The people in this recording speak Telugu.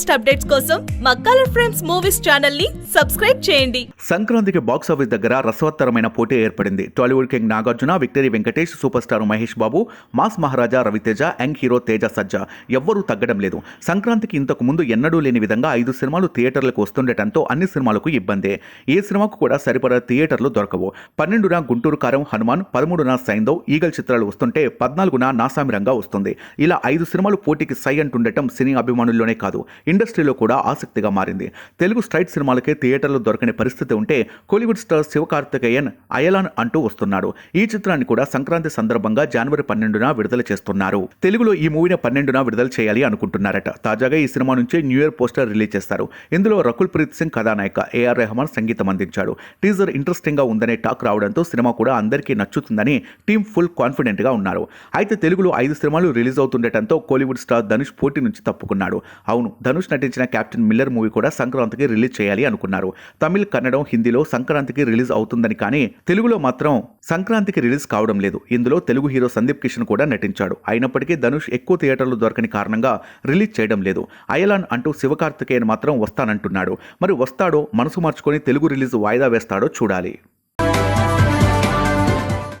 లేటెస్ట్ అప్డేట్స్ కోసం మా కలర్ ఫ్రేమ్స్ మూవీస్ ఛానల్ని సబ్స్క్రైబ్ చేయండి. సంక్రాంతికి బాక్స్ ఆఫీస్ దగ్గర రసవత్తరమైన పోటీ ఏర్పడింది. Tollywood king Nagarjuna victory Venkatesh super star Mahesh Babu mass Maharaja Ravi Teja young hero Teja Sajja ఎవ్వరూ తగ్గడం లేదు. సంక్రాంతికి ఇంతకు ముందు ఎన్నడూ లేని విధంగా ఐదు సినిమాలు థియేటర్లకు వస్తుండటంతో అన్ని సినిమాలకు ఇబ్బందే. ఏ సినిమాకు కూడా సరిపడా థియేటర్లు దొరకవు. పన్నెండున గుంటూరు కారం హనుమాన్ పదమూడున సైందవ్ ఈగల్ చిత్రాలు వస్తుంటే పద్నాలుగున నాసామిరంగా వస్తుంది. ఇలా ఐదు సినిమాలు పోటీకి సై అంటుండటం సినీ అభిమానుల్లోనే కాదు. ఇండస్ట్రీలో కూడా ఆసక్తిగా మారింది. తెలుగు స్ట్రైట్ సినిమాలకే థియేటర్లు దొరకని పరిస్థితి ఉంటే కోలీవుడ్ స్టార్ శివకార్తికేయన్ అయలాన్ అంటూ వస్తున్నాడు. ఈ చిత్రాన్ని కూడా సంక్రాంతి సందర్భంగా జనవరి పన్నెండున విడుదల చేస్తున్నారు. తెలుగులో ఈ మూవీని పన్నెండున విడుదల చేయాలి అనుకుంటున్నారట. తాజాగా ఈ సినిమా నుంచే న్యూ ఇయర్ పోస్టర్ రిలీజ్ చేస్తారు. ఇందులో రకుల్ ప్రీత్ సింగ్ కథానాయక ఏఆర్ రెహమాన్ సంగీతం అందించాడు. టీజర్ ఇంట్రెస్టింగ్గా ఉందనే టాక్ రావడంతో సినిమా కూడా అందరికీ నచ్చుతుందని టీం ఫుల్ కాన్ఫిడెంట్గా ఉన్నారు. అయితే తెలుగులో ఐదు సినిమాలు రిలీజ్ అవుతుండటంతో కోలీవుడ్ స్టార్ ధనుష్ పోటీ నుంచి తప్పుకున్నాడు. అవును ధనుష్ నటించిన క్యాప్టెన్ మిల్లర్ మూవీ కూడా సంక్రాంతికి రిలీజ్ చేయాలి అనుకున్నారు. తమిళ్ కన్నడం హిందీలో సంక్రాంతికి రిలీజ్ అవుతుందని కానీ తెలుగులో మాత్రం సంక్రాంతికి రిలీజ్ కావడం లేదు. ఇందులో తెలుగు హీరో సందీప్ కిషన్ కూడా నటించాడు. అయినప్పటికీ ధనుష్ ఎక్కువ థియేటర్లు దొరకని కారణంగా రిలీజ్ చేయడం లేదు. అయలాన్ అంటూ శివకార్తికేయన్ మాత్రం వస్తానంటున్నాడు. మరి వస్తాడో మనసు మార్చుకొని తెలుగు రిలీజ్ వాయిదా వేస్తాడో చూడాలి.